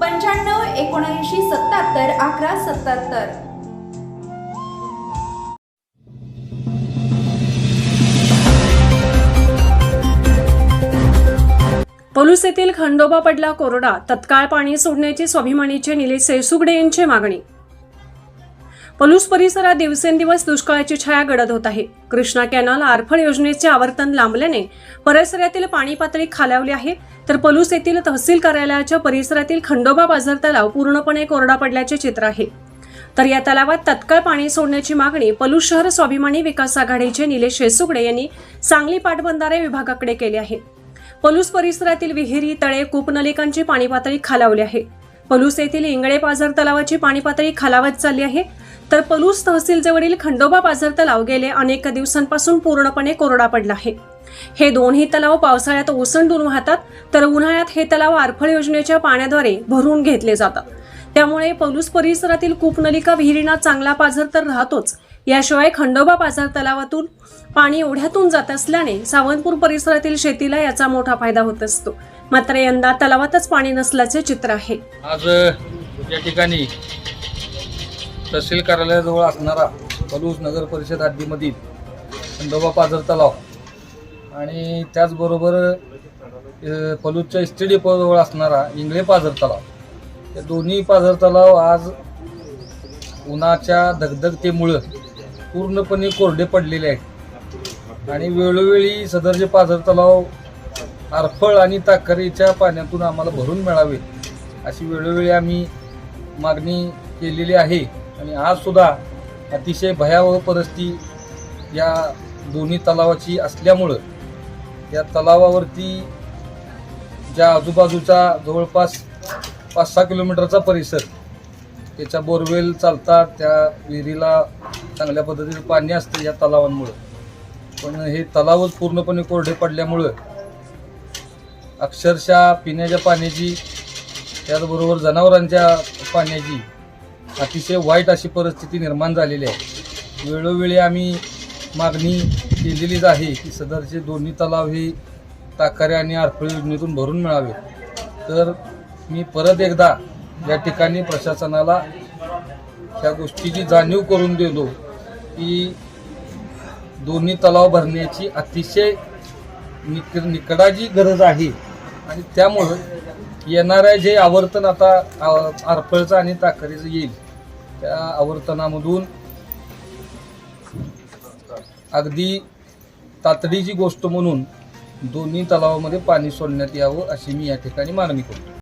पंच्याण्णव एकोणऐंशी सत्याहत्तर अकरा सत्याहत्तर. पलूस येथील खंडोबा पडला कोरडा. तत्काळ पाणी सोडण्याची स्वाभिमानीचे निलेश सेसुगडे यांची मागणी. पलूस परिसरात दिवसेंदिवस दुष्काळाची छाया गडद होत आहे. कृष्णा कॅनल आरफळ योजनेचे आवर्तन लांबल्याने परिसरातील पाणी पातळी खालावली आहे. तर पलूस येथील तहसील कार्यालयाच्या परिसरातील खंडोबा बाजार तलाव पूर्णपणे कोरडा पडल्याचे चित्र आहे. तर या तलावात तत्काळ पाणी सोडण्याची मागणी पलूस शहर स्वाभिमानी विकास आघाडीचे निलेश शेसुगडे यांनी सांगली पाटबंधारे विभागाकडे केली आहे. पलूस परिसरातील विहिरी तळे कूपनलिकांची पाणी पातळी खालावली आहे. पलूस येथील इंगळे बाजार तलावाची पाणी पातळी खालावत चालली आहे. तर पलूस तहसील जवळील खंडोबा बाजार तलाव गेले अनेक दिवसांपासून पूर्णपणे कोरडा पडला आहे. हे दोन्ही तलाव पावसाळ्यात ओसंडून वाहतात तर उन्हाळ्यात हे तलाव आरफळ योजनेच्या पाण्याद्वारे भरून घेतले जातात. त्यामुळे पलूस परिसरातील कूपनलिका विहिरींना चांगला पाझर तर राहतोच. याशिवाय खंडोबा बाजार तलावातून पाणी ओढ्यातून जात असल्याने सावंतपूर परिसरातील शेतीला याचा मोठा फायदा होत असतो. मात्र यंदा तलावातच पाणी नसल्याचे चित्र आहे. आज या ठिकाणी तहसील कार्यालयाजवळ असणारा पलूस नगर परिषद हद्दीमधील खंडोबा पाझर तलाव आणि त्याचबरोबर पलूसच्या एस टी डेपोजवळ असणारा इंगळे पाझर तलाव. या दोन्ही पाझर तलाव आज उन्हाच्या धगधगतेमुळं पूर्णपणे कोरडे पडलेले आहेत. आणि वेळोवेळी सदरचे पाझर तलाव आरफळ आणि ताकरीच्या पाण्यातून आम्हाला भरून मिळावे अशी वेळोवेळी आम्ही मागणी केलेली आहे. आणि आज सुद्धा अतिशय भयावह परिस्थिती या दोन्ही तलावाची असल्यामुळं या तलावावरती ज्या आजूबाजूचा जवळपास पाच सहा किलोमीटरचा परिसर त्याच्या बोरवेल चालतात त्या विहिरीला चांगल्या पद्धतीचं पाणी असतं या तलावांमुळं. पण हे तलावच पूर्णपणे कोरडे पडल्यामुळं अक्षरशः पिण्याच्या पाण्याची त्याचबरोबर जनावरांच्या पाण्याची अतिशय वाईट अशी परिस्थिती निर्माण झालेली आहे. वेळोवेळी आम्ही मागणी केलेलीच आहे की सदरचे दोन्ही तलाव हे ताकारे आणि आरफळ योजनेतून भरून मिळावे. तर मी परत एकदा या ठिकाणी प्रशासनाला त्या गोष्टीची जाणीव करून देतो की दोन्ही तलाव भरण्याची अतिशय निक निकडाची गरज आहे. आणि त्यामुळं येणाऱ्या जे आवर्तन आता आरफळचं आणि ताकरीचं येईल त्या आवर्तनामधून अगदी तातडीची गोष्ट म्हणून दोन्ही तलावामध्ये पाणी सोडण्यात यावं अशी मी या ठिकाणी मागणी करतो.